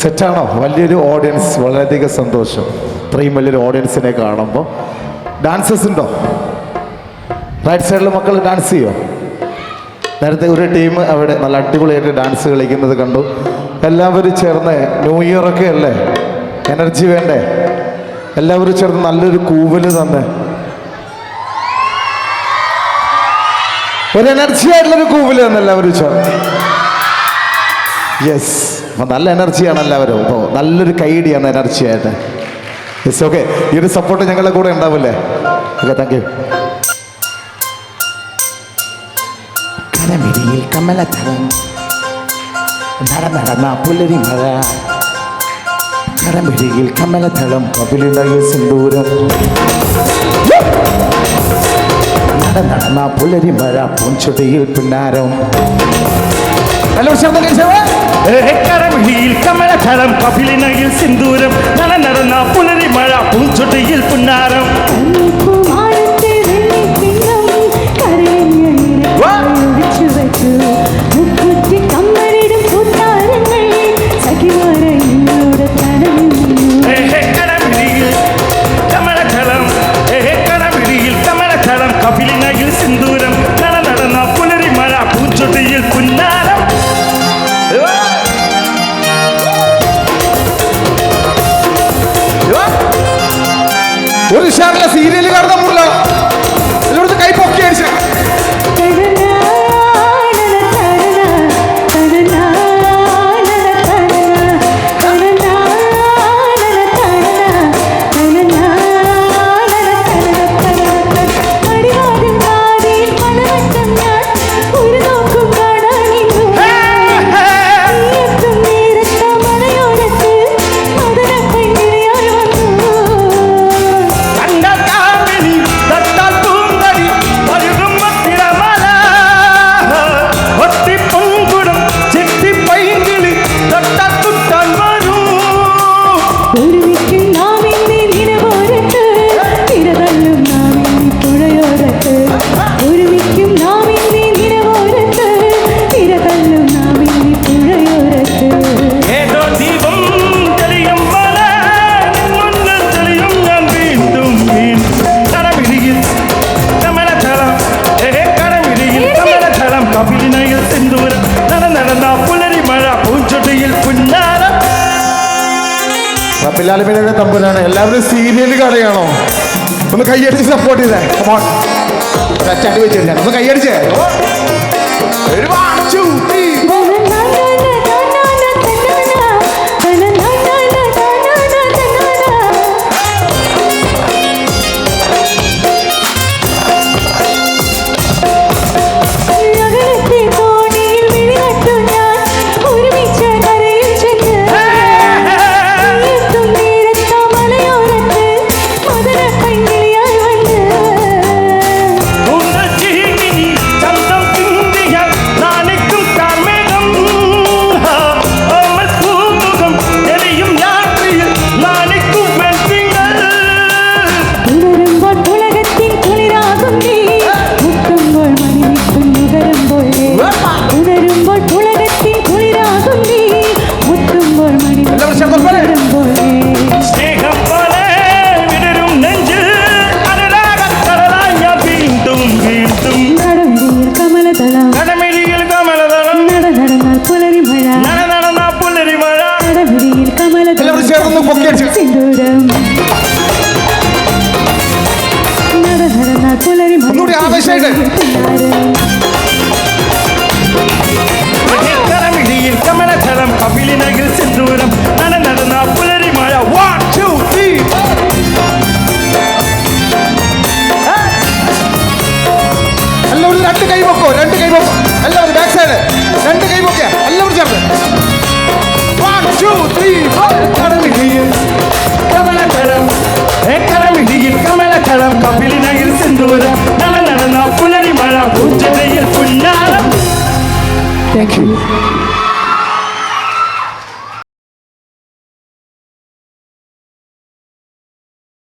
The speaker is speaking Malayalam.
സെറ്റാണോ? വലിയൊരു ഓഡിയൻസ് വളരെയധികം സന്തോഷം. ഇത്രയും വലിയൊരു ഓഡിയൻസിനെ കാണുമ്പോൾ ഡാൻസസ് ഉണ്ടോ? റൈറ്റ് സൈഡിലെ മക്കൾ ഡാൻസ് ചെയ്യോ? നേരത്തെ ഒരു ടീം അവിടെ നല്ല അടിപൊളിയായിട്ട് ഡാൻസ് കളിക്കുന്നത് കണ്ടു. എല്ലാവരും ചേർന്ന് ന്യൂ ഇയർ ഒക്കെ അല്ലേ? എനർജി വേണ്ടേ? എല്ലാവരും ചേർന്ന് നല്ലൊരു കൂവൽ തന്നെ. ഒരു എനർജി ആയിട്ടുള്ളൊരു കൂവൽ തന്നെ എല്ലാവരും ചേർന്ന്. യെസ് അപ്പോൾ നല്ല എനർജിയാണ് എല്ലാവരും. അപ്പോൾ നല്ലൊരു കൈഡിയാണ് എനർജി ആയിട്ട്. യെസ് ഓക്കെ ഈ ഒരു സപ്പോർട്ട് ഞങ്ങളുടെ കൂടെ ഉണ്ടാവില്ലേ? ഓക്കെ താങ്ക് യു കരമിടിയിൽ കമലതരം നട നടന്ന പുലരി മഴ. കരമിടിയിൽ കമലതളം കപിലുണ്ടായ സിന്ദൂരം. നട നടന്ന പുലരി മഴ. പൂഞ്ചൊടിയിൽ പിന്നാരം. ഹലോ ശബ്ദം കഴിച്ചവേ കരമിഴിയിൽ കമലധരം കപിലിനയിൽ സിന്ദൂരം നല നടന്ന പുലരി മഴ പൂഞ്ചൊട്ടിയിൽ പുന്നാരം. പില്ലാലിമിനെ തമ്പുരാണ് എല്ലാവരും സീരിയൽ കഥയാണോ ഒന്ന് കൈയടിച്ച് സപ്പോർട്ട് ചെയ്തേ. കമോൺ അടി വെച്ചിട്ടുണ്ട്. ഒന്ന് കൈയടിച്ചേ. ഒരു i don't Salam. എല്ലാവരും രണ്ട് കൈ പൊക്കോ? രണ്ട് കൈ പൊക്കോ? എല്ലാവരും ബാക്ക് സൈഡ് രണ്ട് കൈ പൊക്കിയ? എല്ലാവരും ചേർന്ന് two, three, four. കടലിടിയിൽ കമലധരം ഏ കടമിഴിയിൽ കമലധരം കപിലിനകിൽ സിന്ദൂരം. നട നടന്ന പുലരി മഴ പൂഞ്ചതയിൽ പുന്നാരം. Thank you